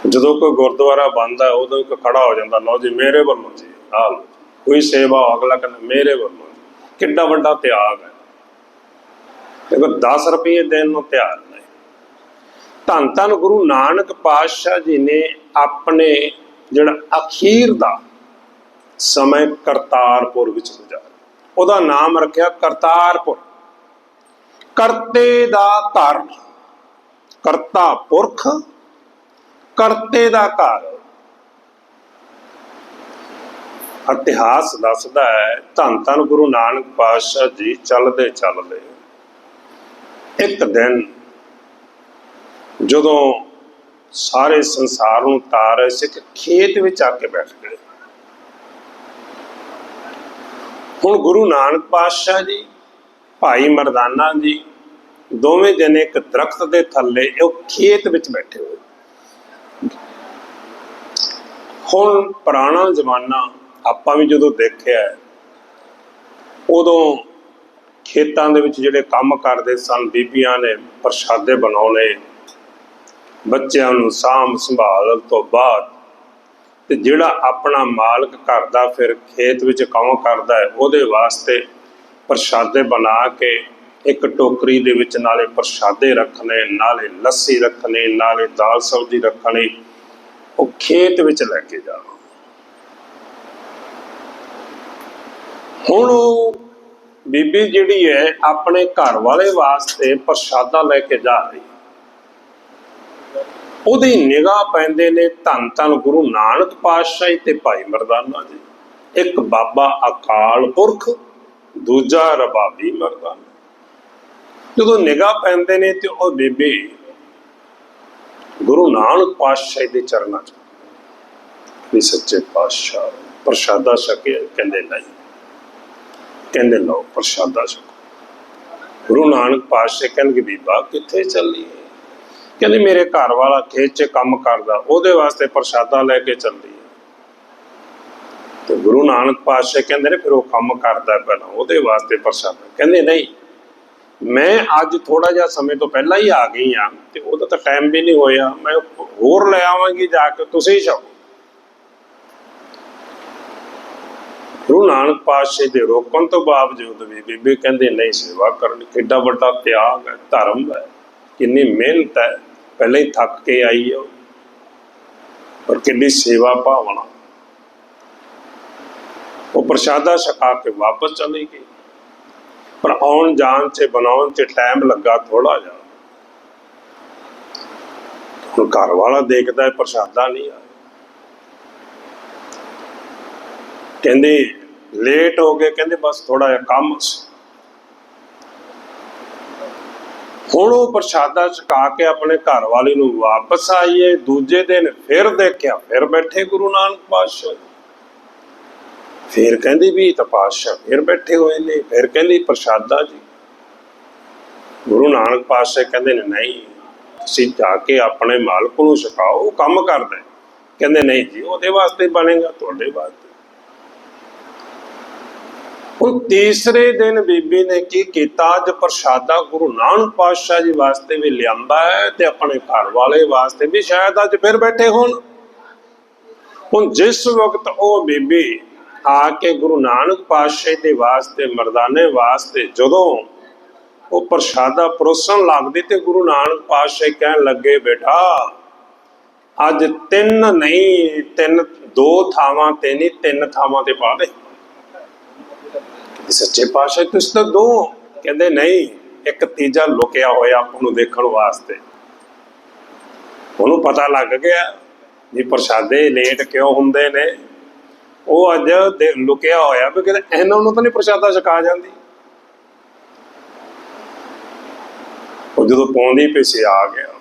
ਜਦੋਂ ਕੋਈ ਗੁਰਦੁਆਰਾ ਬੰਦਾ ਉਦੋਂ ਇੱਕ ਖੜਾ ਹੋ ਜਾਂਦਾ, ਲਓ ਜੀ, ਮੇਰੇ ਵੱਲੋਂ ਜੀ ਆ ਲਓ ਕੋਈ ਸੇਵਾ ਅਗਲਾ ਕਹਿੰਦਾ ਮੇਰੇ ਵੱਲੋਂ ਜੀ। ਕਿੱਡਾ ਵੱਡਾ ਤਿਆਗ ਹੈ। ਦੇਖੋ 10 ਰੁਪਏ ਦੇਣ ਨੂੰ ਤਿਆਰ ਨੇ ਧੰਨ ਧੰਨ ਗੁਰੂ ਨਾਨਕ ਪਾਤਸ਼ਾਹ ਜੀ ਨੇ ਆਪਣੇ ਜਿਹੜਾ ਅਖੀਰ ਦਾ ਸਮੇਂ ਕਰਤਾਰਪੁਰ ਵਿੱਚ ਗੁਜ਼ਾਰਿਆ ਉਹਦਾ ਨਾਮ ਰੱਖਿਆ ਕਰਤਾਰਪੁਰ। ਕਰਤੇ ਦਾ ਘਰ, ਕਰਤਾ ਪੁਰਖ, ਕਰਤੇ ਦਾ ਘਰ। ਇਤਿਹਾਸ ਦੱਸਦਾ ਹੈ, ਧੰਨ ਧੰਨ ਗੁਰੂ ਨਾਨਕ ਪਾਤਸ਼ਾਹ ਜੀ, ਚੱਲਦੇ ਚੱਲਦੇ ਇੱਕ ਦਿਨ ਜਦੋਂ ਸਾਰੇ ਸੰਸਾਰ ਨੂੰ ਤਾਰ ਰਹੇ ਸੀ ਕਿ ਖੇਤ ਵਿੱਚ ਆ ਕੇ ਬੈਠ ਗਏ। ਹੁਣ ਗੁਰੂ ਨਾਨਕ ਪਾਤਸ਼ਾਹ ਜੀ, ਭਾਈ ਮਰਦਾਨਾ ਜੀ, ਦੋਵੇਂ ਜਣੇ ਇੱਕ ਦਰਖਤ ਦੇ ਥੱਲੇ, ਉਹ ਖੇਤ ਵਿੱਚ ਬੈਠੇ ਹੋਏ। ਹੁਣ ਪੁਰਾਣਾ ਜ਼ਮਾਨਾ ਆਪਾਂ ਵੀ ਜਦੋਂ ਦੇਖਿਆ, ਉਦੋਂ ਖੇਤਾਂ ਦੇ ਵਿੱਚ ਜਿਹੜੇ ਕੰਮ ਕਰਦੇ ਸਨ, ਬੀਬੀਆਂ ਨੇ ਪ੍ਰਸ਼ਾਦੇ ਬਣਾਉਣੇ, ਬੱਚਿਆਂ ਨੂੰ ਸਾਂਭ ਸੰਭਾਲ ਤੋਂ ਬਾਅਦ ਤੇ ਜਿਹੜਾ ਆਪਣਾ ਮਾਲਕ ਘਰ ਦਾ ਫਿਰ ਖੇਤ ਵਿੱਚ ਕੰਮ ਕਰਦਾ ਹੈ, ਉਹਦੇ ਵਾਸਤੇ ਪ੍ਰਸ਼ਾਦੇ ਬਣਾ ਕੇ ਇੱਕ ਟੋਕਰੀ ਦੇ ਵਿੱਚ ਨਾਲੇ ਪ੍ਰਸ਼ਾਦੇ ਰੱਖਣੇ, ਨਾਲੇ ਲੱਸੀ ਰੱਖਣੇ, ਨਾਲੇ ਦਾਲ ਸਬਜ਼ੀ ਰੱਖਣੀ, ਉਹ ਖੇਤ ਵਿੱਚ ਲੈ ਕੇ ਜਾਣਾ। ਹੁਣ ਉਹ ਬੀਬੀ ਜਿਹੜੀ ਹੈ, ਆਪਣੇ ਘਰ ਵਾਲੇ ਵਾਸਤੇ ਪ੍ਰਸ਼ਾਦਾ ਲੈ ਕੇ ਜਾ ਰਹੀ ਉਹਦੀ ਨਿਗਾਹ ਪੈਂਦੇ ਨੇ ਧੰਨ ਧੰਨ ਗੁਰੂ ਨਾਨਕ ਪਾਤਸ਼ਾਹ ਤੇ ਭਾਈ ਮਰਦਾਨਾ ਜੀ। ਇੱਕ ਬਾਬਾ ਅਕਾਲ ਪੁਰਖ, ਦੂਜਾ ਰਬਾਬੀ ਮਰਦਾਨਾ। ਜਦੋਂ ਨਿਗਾਹ ਪੈਂਦੇ ਨੇ ਤੇ ਉਹ ਬੇਬੇ ਗੁਰੂ ਨਾਨਕ ਪਾਤਸ਼ਾਹ ਦੇ ਚਰਨਾਂ 'ਚ। ਵੀ ਸੱਚੇ ਪਾਤਸ਼ਾਹ, ਪ੍ਰਸ਼ਾਦਾ ਛਕਿਆ, ਕਹਿੰਦੇ ਨਹੀਂ। ਕਹਿੰਦੇ ਲਓ ਪ੍ਰਸ਼ਾਦਾ ਛਕੋ। ਗੁਰੂ ਨਾਨਕ ਪਾਤਸ਼ਾਹ ਕਹਿੰਦੇ ਬੀਬਾ ਕਿੱਥੇ ਚੱਲੀ ਹੈ ਕਹਿੰਦੀ, ਮੇਰੇ ਘਰ ਵਾਲਾ ਖੇਤ 'ਚ ਕੰਮ ਕਰਦਾ, ਉਹਦੇ ਵਾਸਤੇ ਪ੍ਰਸ਼ਾਦਾ ਲੈ ਕੇ ਚੱਲਦੀ ਤੇ ਗੁਰੂ ਨਾਨਕ ਪਾਤਸ਼ਾਹ ਕਹਿੰਦੇ ਨੇ, ਫਿਰ ਉਹ ਕੰਮ ਕਰਦਾ ਪਹਿਲਾਂ, ਉਹਦੇ ਵਾਸਤੇ ਪ੍ਰਸ਼ਾਦਾ। ਕਹਿੰਦੇ, ਨਹੀਂ, ਮੈਂ ਅੱਜ ਥੋੜਾ ਜਿਹਾ ਸਮੇਂ ਤੋਂ ਪਹਿਲਾਂ ਹੀ ਆ ਗਈ ਆ ਤੇ ਉਹਦਾ ਤਾਂ ਟਾਈਮ ਵੀ ਨਹੀਂ ਹੋਇਆ। ਮੈਂ ਹੋਰ ਲੈ ਆਵਾਂਗੀ ਜਾ ਕੇ, ਤੁਸੀਂ ਹੀ ਛਕੋ ਗੁਰੂ ਨਾਨਕ ਪਾਤਸ਼ਾਹ ਦੇ ਰੋਕਣ ਤੋਂ ਬਾਵਜੂਦ ਵੀ ਬੀਬੀ ਕਹਿੰਦੇ, ਨਹੀਂ ਸੇਵਾ ਕਰਨ, ਕਿੱਡਾ ਵੱਡਾ ਤਿਆਗ ਹੈ, ਧਰਮ ਹੈ, ਕਿੰਨੀ ਮਿਹਨਤ ਹੈ ਪਹਿਲਾਂ ਹੀ ਥੱਕ ਕੇ ਆਈ ਹੈ ਪਰ ਕਿੰਨੀ ਸੇਵਾ ਭਾਵਨਾ। ਉਹ ਪ੍ਰਸ਼ਾਦਾ ਛਕਾ ਕੇ ਵਾਪਸ ਚਲੇ ਗਏ ਪਰ ਆਉਣ ਜਾਣ ਚ ਬਣਾਉਣ ਚ ਟਾਈਮ ਲੱਗਾ ਥੋੜਾ ਜਿਹਾ। ਹੁਣ ਘਰ ਵਾਲਾ ਦੇਖਦਾ ਹੈ ਪ੍ਰਸ਼ਾਦਾ ਨਹੀਂ ਆਇਆ। ਕਹਿੰਦੇ ਲੇਟ ਹੋ ਗਏ। ਕਹਿੰਦੇ, ਬਸ ਥੋੜਾ ਜਿਹਾ ਕੰਮ ਸੀ। ਹੁਣ ਉਹ ਪ੍ਰਸ਼ਾਦਾ ਛਕਾ ਕੇ ਆਪਣੇ ਘਰ ਵਾਲੇ ਨੂੰ ਵਾਪਸ ਆਈਏ, ਦੂਜੇ ਦਿਨ ਫਿਰ ਦੇਖਿਆ, ਫਿਰ ਬੈਠੇ ਗੁਰੂ ਨਾਨਕ ਪਾਤਸ਼ਾਹ। ਫਿਰ ਕਹਿੰਦੀ ਵੀ ਤਾਂ ਪਾਤਸ਼ਾਹ ਫਿਰ ਬੈਠੇ ਹੋਏ ਨੇ, ਫਿਰ ਕਹਿੰਦੀ ਪ੍ਰਸ਼ਾਦਾ ਜੀ। ਗੁਰੂ ਨਾਨਕ ਪਾਤਸ਼ਾਹ ਕਹਿੰਦੇ ਨੇ, ਨਹੀਂ ਤੁਸੀਂ ਜਾ ਕੇ ਆਪਣੇ ਮਾਲਕ ਨੂੰ ਛਕਾਓ, ਉਹ ਕੰਮ ਕਰਦਾ ਕਹਿੰਦੇ, ਨਹੀਂ ਜੀ, ਉਹਦੇ ਵਾਸਤੇ ਬਣੇਗਾ, ਤੁਹਾਡੇ ਵਾਸਤੇ ਹੁਣ ਤੀਸਰੇ ਦਿਨ ਬੀਬੀ ਨੇ ਕੀ ਕੀਤਾ? ਅੱਜ ਪ੍ਰਸ਼ਾਦਾ ਗੁਰੂ ਨਾਨਕ ਪਾਤਸ਼ਾਹ ਜੀ ਵਾਸਤੇ ਵੀ ਲਿਆਂਦਾ ਹੈ ਤੇ ਆਪਣੇ ਘਰ ਵਾਲੇ ਵਾਸਤੇ ਵੀ ਸ਼ਾਇਦ ਅੱਜ ਫਿਰ ਬੈਠੇ ਹੋਣ। ਹੁਣ ਜਿਸ ਵਕਤ ਉਹ ਬੀਬੀ ਆ ਕੇ ਗੁਰੂ ਨਾਨਕ ਪਾਤਸ਼ਾਹ ਦੇ ਵਾਸਤੇ, ਮਰਦਾਨੇ ਵਾਸਤੇ ਜਦੋਂ ਉਹ ਪ੍ਰਸ਼ਾਦਾ ਪਰੋਸਣ ਲੱਗਦੀ ਤੇ ਗੁਰੂ ਨਾਨਕ ਪਾਤਸ਼ਾਹ ਕਹਿਣ ਲੱਗੇ, ਬੇਟਾ, ਅੱਜ ਤਿੰਨ ਨਹੀਂ, ਤਿੰਨ, ਦੋ ਥਾਵਾਂ ਤੇ ਨਹੀਂ, ਤਿੰਨ ਥਾਵਾਂ ਤੇ ਪਾ ਦੇ। ਸੱਚੇ ਪਾਤਸ਼ਾਹ ਤੁਸੀਂ ਤਾਂ ਦੋ। ਕਹਿੰਦੇ ਨਹੀਂ, ਇੱਕ ਤੀਜਾ ਲੁਕਿਆ ਹੋਇਆ ਆਪਾਂ ਨੂੰ ਦੇਖਣ ਵਾਸਤੇ। ਉਹਨੂੰ ਪਤਾ ਲੱਗ ਗਿਆ ਵੀ ਪ੍ਰਸ਼ਾਦੇ ਲੇਟ ਕਿਉਂ ਹੁੰਦੇ ਨੇ। ਉਹ ਅੱਜ ਲੁਕਿਆ ਹੋਇਆ ਵੀ ਕਿਤੇ ਇਹਨਾਂ ਨੂੰ ਤਾਂ ਨਹੀਂ ਪ੍ਰਸ਼ਾਦਾ ਛਕਾ ਜਾਂਦੀ। ਉਹ ਜਦੋਂ ਪੌਂਦੀ ਪਿੱਛੇ ਆ ਗਿਆ।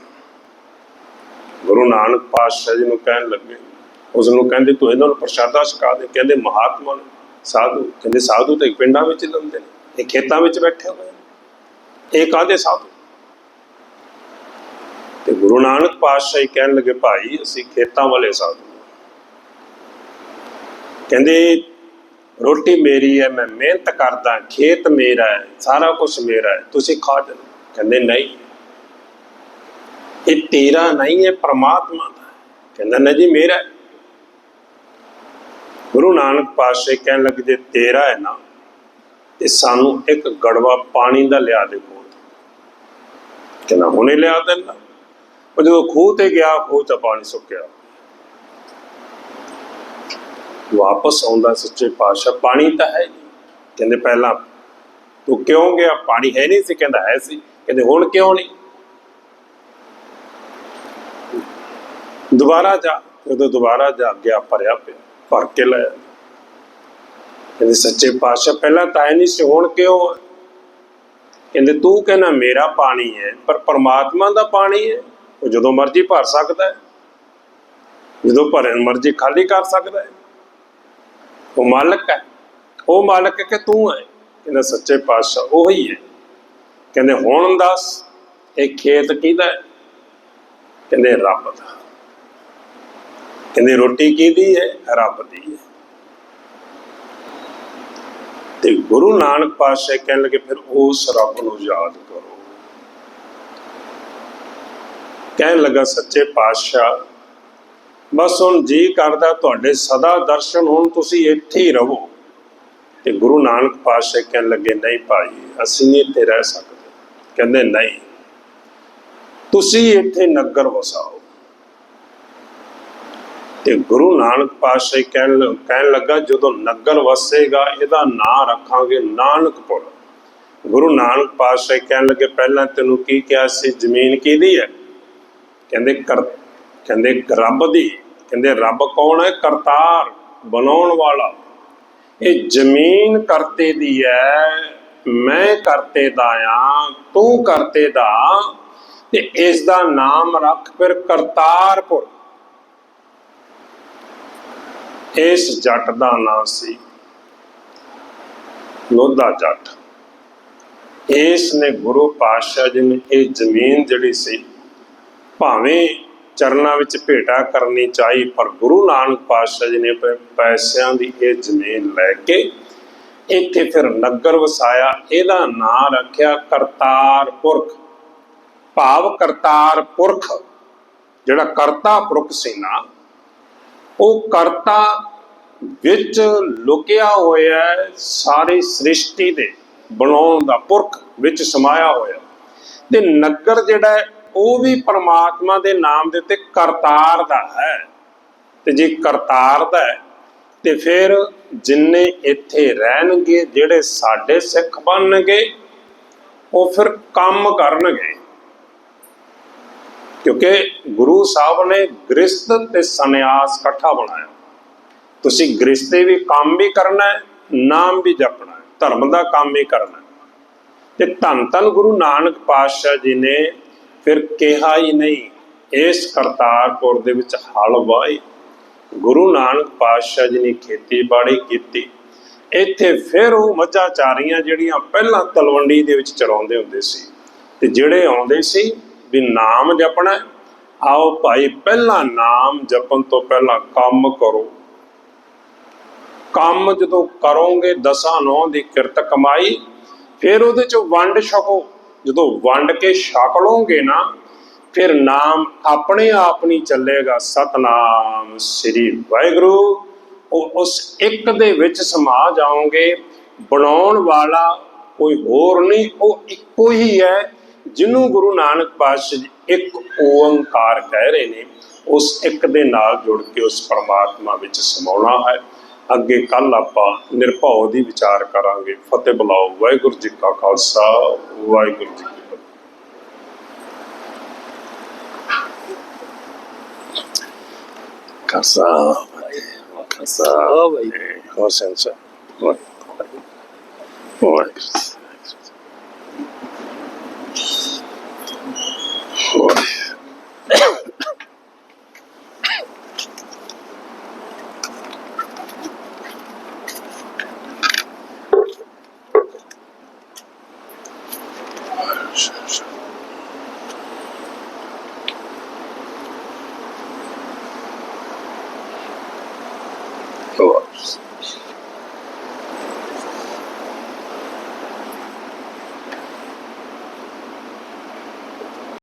ਗੁਰੂ ਨਾਨਕ ਪਾਤਸ਼ਾਹ ਜੀ ਨੂੰ ਕਹਿਣ ਲੱਗੇ ਉਸ ਨੂੰ ਕਹਿੰਦੇ, ਤੂੰ ਇਹਨਾਂ ਨੂੰ ਪ੍ਰਸ਼ਾਦਾ ਛਕਾ ਦੇ। ਕਹਿੰਦੇ, ਮਹਾਤਮਾ ਨੂੰ ਸਾਧੂ, ਕਹਿੰਦੇ ਸਾਧੂ ਤਾਂ ਪਿੰਡਾਂ ਵਿੱਚ ਲੰਦੇ ਨੇ, ਇਹ ਖੇਤਾਂ ਵਿੱਚ ਬੈਠੇ ਹੋਏ ਨੇ। ਇਹ ਕਾਹਦੇ ਸਾਧੂ? ਤੇ ਗੁਰੂ ਨਾਨਕ ਪਾਤਸ਼ਾਹ ਹੀ ਕਹਿਣ ਲੱਗੇ, ਭਾਈ, ਅਸੀਂ ਖੇਤਾਂ ਵਾਲੇ ਸਾਧੂ ਕਹਿੰਦੇ, ਰੋਟੀ ਮੇਰੀ ਹੈ, ਮੈਂ ਮਿਹਨਤ ਕਰਦਾ, ਖੇਤ ਮੇਰਾ ਹੈ, ਸਾਰਾ ਕੁਝ ਮੇਰਾ ਹੈ, ਤੁਸੀਂ ਖਾ ਜਾਓ। ਕਹਿੰਦੇ, ਨਹੀਂ। ਇਹ ਤੇਰਾ ਨਹੀਂ ਹੈ ਪ੍ਰਮਾਤਮਾ ਦਾ ਕਹਿੰਦਾ ਨਾ ਜੀ, ਮੇਰਾ ਹੈ। ਗੁਰੂ ਨਾਨਕ ਪਾਤਸ਼ਾਹ ਕਹਿਣ ਲੱਗੇ, ਜੇ ਤੇਰਾ ਹੈ ਨਾ, ਤੇ ਸਾਨੂੰ ਇੱਕ ਗੜਵਾ ਪਾਣੀ ਦਾ ਲਿਆ ਦੇ ਕੋਲ ਕਹਿੰਦਾ, ਹੁਣੇ ਲਿਆ ਦੇਣਾ ਉਹ ਜਦੋਂ ਖੂਹ ਤੇ ਗਿਆ, ਖੂਹ ਤਾਂ ਪਾਣੀ ਸੁੱਕਿਆ। ਵਾਪਸ ਆਉਂਦਾ ਸੱਚੇ ਪਾਤਸ਼ਾਹ, ਪਾਣੀ ਤਾਂ ਹੈ ਨਹੀਂ। ਕਹਿੰਦੇ, ਪਹਿਲਾਂ ਤੂੰ ਕਿਉਂ ਗਿਆ? ਪਾਣੀ ਹੈ ਨਹੀਂ ਸੀ। ਕਹਿੰਦਾ, ਹੈ ਸੀ। ਕਹਿੰਦੇ, ਹੁਣ ਕਿਉਂ ਨਹੀਂ? ਦੁਬਾਰਾ ਜਾ, ਜਦੋਂ ਦੁਬਾਰਾ ਜਾ ਗਿਆ ਭਰਿਆ ਪਿਆ। ਭਰ ਕੇ ਲੈ ਕਹਿੰਦੇ, ਸੱਚੇ ਪਾਤਸ਼ਾਹ, ਪਹਿਲਾਂ ਤਾਂ ਹੈ ਨਹੀਂ ਸੀ ਹੁਣ ਕਿਉਂ? ਕਹਿੰਦੇ, ਤੂੰ ਕਹਿੰਦਾ, ਮੇਰਾ ਪਾਣੀ ਹੈ, ਪਰ ਪਰਮਾਤਮਾ ਦਾ ਪਾਣੀ ਹੈ। ਉਹ ਜਦੋਂ ਮਰਜ਼ੀ ਭਰ ਸਕਦਾ ਹੈ। ਜਦੋਂ ਭਰਨ ਮਰਜ਼ੀ ਖਾਲੀ ਕਰ ਸਕਦਾ ਹੈ। ਉਹ ਮਾਲਕ ਹੈ। ਉਹ ਮਾਲਕ ਹੈ ਕਿ ਤੂੰ ਹੈ? ਕਹਿੰਦਾ, ਸੱਚੇ ਪਾਤਸ਼ਾਹ, ਉਹੀ ਹੈ। ਕਹਿੰਦੇ, ਹੁਣ ਦੱਸ, ਇਹ ਖੇਤ ਕਿਹਦਾ ਕਹਿੰਦੇ, ਰੱਬ ਦਾ। ਕਹਿੰਦੇ ਰੋਟੀ ਕਿਹਦੀ ਹੈ? ਰੱਬ ਦੀ ਹੈ। ਤੇ ਗੁਰੂ ਨਾਨਕ ਪਾਤਸ਼ਾਹ ਕਹਿਣ ਲੱਗੇ, ਫਿਰ ਉਸ ਰੱਬ ਨੂੰ ਯਾਦ ਕਰੋ। ਕਹਿਣ ਲੱਗਾ, ਸੱਚੇ ਪਾਤਸ਼ਾਹ, ਬਸ ਹੁਣ ਜੀ ਕਰਦਾ ਤੁਹਾਡੇ ਸਦਾ ਦਰਸ਼ਨ ਹੋਣ, ਤੁਸੀਂ ਇੱਥੇ ਹੀ ਰਹੋ। ਤੇ ਗੁਰੂ ਨਾਨਕ ਪਾਤਸ਼ਾਹ ਕਹਿਣ ਲੱਗੇ, ਨਹੀਂ ਭਾਈ, ਅਸੀਂ ਨਹੀਂ ਇੱਥੇ ਰਹਿ ਸਕਦੇ। ਕਹਿੰਦੇ, ਨਹੀਂ। ਤੁਸੀਂ ਇੱਥੇ ਨਗਰ ਵਸਾਓ। ਤੇ ਗੁਰੂ ਨਾਨਕ ਪਾਤਸ਼ਾਹ ਕਹਿਣ ਲ- ਕਹਿਣ ਲੱਗਾ, ਜਦੋਂ ਨਗਰ ਵਸੇਗਾ, ਇਹਦਾ ਨਾਂ ਰੱਖਾਂਗੇ ਨਾਨਕਪੁਰ। ਗੁਰੂ ਨਾਨਕ ਪਾਤਸ਼ਾਹ ਕਹਿਣ ਲੱਗੇ, ਪਹਿਲਾਂ ਤੈਨੂੰ ਕੀ ਕਿਹਾ ਸੀ? ਜ਼ਮੀਨ ਕਿਹਦੀ ਹੈ? ਕਹਿੰਦੇ, ਕਰ, ਕਹਿੰਦੇ, ਰੱਬ ਦੀ। ਕਹਿੰਦੇ, ਰੱਬ ਕੌਣ ਹੈ? ਕਰਤਾਰ ਬਣਾਉਣ ਵਾਲਾ। ਇਹ ਜ਼ਮੀਨ ਕਰਤੇ ਦੀ ਹੈ, ਮੈਂ ਕਰਤੇ ਦਾ ਆ, ਤੂੰ ਕਰਤੇ ਦਾ। ਤੇ ਇਸ ਦਾ ਨਾਮ ਰੱਖ ਫਿਰ ਕਰਤਾਰਪੁਰ। ਇਸ ਜੱਟ ਦਾ ਨਾਂ ਸੀ ਲੋਧਾ ਜੱਟ। ਇਸ ਨੇ ਗੁਰੂ ਪਾਤਸ਼ਾਹ ਜੀ ਨੇ ਇਹ ਜ਼ਮੀਨ ਜਿਹੜੀ ਸੀ, ਭਾਵੇਂ ਚਰਨਾਂ ਵਿੱਚ ਭੇਟਾ ਕਰਨੀ ਚਾਹੀ, ਪਰ ਗੁਰੂ ਨਾਨਕ ਪਾਤਸ਼ਾਹ ਜੀ ਨੇ ਪੈਸਿਆਂ ਦੀ ਇਹ ਜ਼ਮੀਨ ਲੈ ਕੇ ਇੱਥੇ ਫਿਰ ਨਗਰ ਵਸਾਇਆ। ਇਹਦਾ ਨਾਂ ਰੱਖਿਆ ਕਰਤਾਰ ਪੁਰਖ ਭਾਵ ਕਰਤਾਰ ਪੁਰਖ ਜਿਹੜਾ ਕਰਤਾ ਪੁਰਖ ਸੀ ਨਾ, ਉਹ ਕਰਤਾ ਵਿੱਚ ਲੁਕਿਆ ਹੋਇਆ ਸਾਰੀ ਸ੍ਰਿਸ਼ਟੀ ਦੇ ਬਣਾਉਣ ਦਾ ਪੁਰਖ ਵਿੱਚ ਸਮਾਇਆ ਹੋਇਆ। ਤੇ ਨਗਰ ਜਿਹੜਾ ਉਹ ਵੀ ਪਰਮਾਤਮਾ ਦੇ ਨਾਮ ਦੇ ਉੱਤੇ ਕਰਤਾਰ ਦਾ ਹੈ। ਤੇ ਜੇ ਕਰਤਾਰ ਦਾ ਹੈ, ਤੇ ਫਿਰ ਜਿੰਨੇ ਇੱਥੇ ਰਹਿਣਗੇ, ਜਿਹੜੇ ਸਾਡੇ ਸਿੱਖ ਬਣਨਗੇ, ਉਹ ਫਿਰ ਕੰਮ ਕਰਨਗੇ। ਕਿਉਂਕਿ ਗੁਰੂ ਸਾਹਿਬ ਨੇ ਗ੍ਰਸਤ ਤੇ ਸੰਨਿਆਸ ਇਕੱਠਾ ਬਣਾਇਆ। ਤੁਸੀਂ ਗ੍ਰਸਤੇ ਵੀ ਕੰਮ ਵੀ ਕਰਨਾ ਹੈ, ਨਾਮ ਵੀ ਜਪਣਾ ਹੈ, ਧਰਮ ਦਾ ਕੰਮ ਵੀ ਕਰਨਾ ਤੇ ਧੰਨ ਧੰਨ ਗੁਰੂ ਨਾਨਕ ਪਾਤਸ਼ਾਹ ਜੀ ਨੇ ਫਿਰ ਕਿਹਾ ਹੀ ਨਹੀਂ, ਇਸ ਕਰਤਾਰਪੁਰ ਦੇ ਵਿੱਚ ਹਲ ਵਾਏ ਗੁਰੂ ਨਾਨਕ ਪਾਤਸ਼ਾਹ ਜੀ ਨੇ ਖੇਤੀਬਾੜੀ ਕੀਤੀ। ਇੱਥੇ ਫਿਰ ਉਹ ਮੱਝਾਂ ਚਾਰੀਆਂ ਜਿਹੜੀਆਂ ਪਹਿਲਾਂ ਤਲਵੰਡੀ ਦੇ ਵਿੱਚ ਚਰਾਉਂਦੇ ਹੁੰਦੇ ਸੀ, ਤੇ ਜਿਹੜੇ ਆਉਂਦੇ ਸੀ ਵੀ ਨਾਮ ਜਪਣਾ ਆਓ ਭਾਈ ਪਹਿਲਾਂ ਨਾਮ ਜਪਣ ਤੋਂ ਪਹਿਲਾਂ ਕੰਮ ਕਰੋ। ਕੰਮ ਜਦੋਂ ਕਰੋਗੇ, ਦਸਾਂ ਨੌ ਦੀ ਕਿਰਤ ਕਮਾਈ, ਫਿਰ ਉਹਦੇ ਚ ਵੰਡ ਛਕੋ। ਜਦੋਂ ਵੰਡ ਕੇ ਛਕ ਲਓਗੇ ਨਾ, ਫਿਰ ਨਾਮ ਆਪਣੇ ਆਪ ਨਹੀਂ ਚੱਲੇਗਾ। ਸਤਨਾਮ ਸ੍ਰੀ ਵਾਹਿਗੁਰੂ। ਉਹ ਉਸ ਇੱਕ ਦੇ ਵਿੱਚ ਸਮਾ ਜਾਓਗੇ। ਬਣਾਉਣ ਵਾਲਾ ਕੋਈ ਹੋਰ ਨਹੀਂ, ਉਹ ਇੱਕੋ ਹੀ ਹੈ, ਜਿਹਨੂੰ ਗੁਰੂ ਨਾਨਕ ਪਾਤਸ਼ਾਹ ਜੀ ਇੱਕ ਓੰਕਾਰ ਕਹਿ ਰਹੇ ਨੇ। ਉਸ ਇੱਕ ਦੇ ਨਾਲ ਜੁੜ ਕੇ ਉਸ ਪਰਮਾਤਮਾ ਵਿੱਚ ਸਮਾਉਣਾ ਹੈ। ਅੱਗੇ ਕੱਲ ਆਪਾਂ ਨਿਰਭਉ ਦੀ ਵਿਚਾਰ ਕਰਾਂਗੇ। ਫਤਿਹ ਬੁਲਾਓ। ਵਾਹਿਗੁਰੂ ਜੀ ਕਾ ਖਾਲਸਾ ਵਾਹਿਗੁਰੂ ਜੀ ਕੀ ਫਤਿਹ। ਖਾਲਸਾ ਖਾਲਸਾ। ਵਾਹਿਗੁਰੂ ਸੈਂਸਾ ਵਾਹਿਗੁਰੂ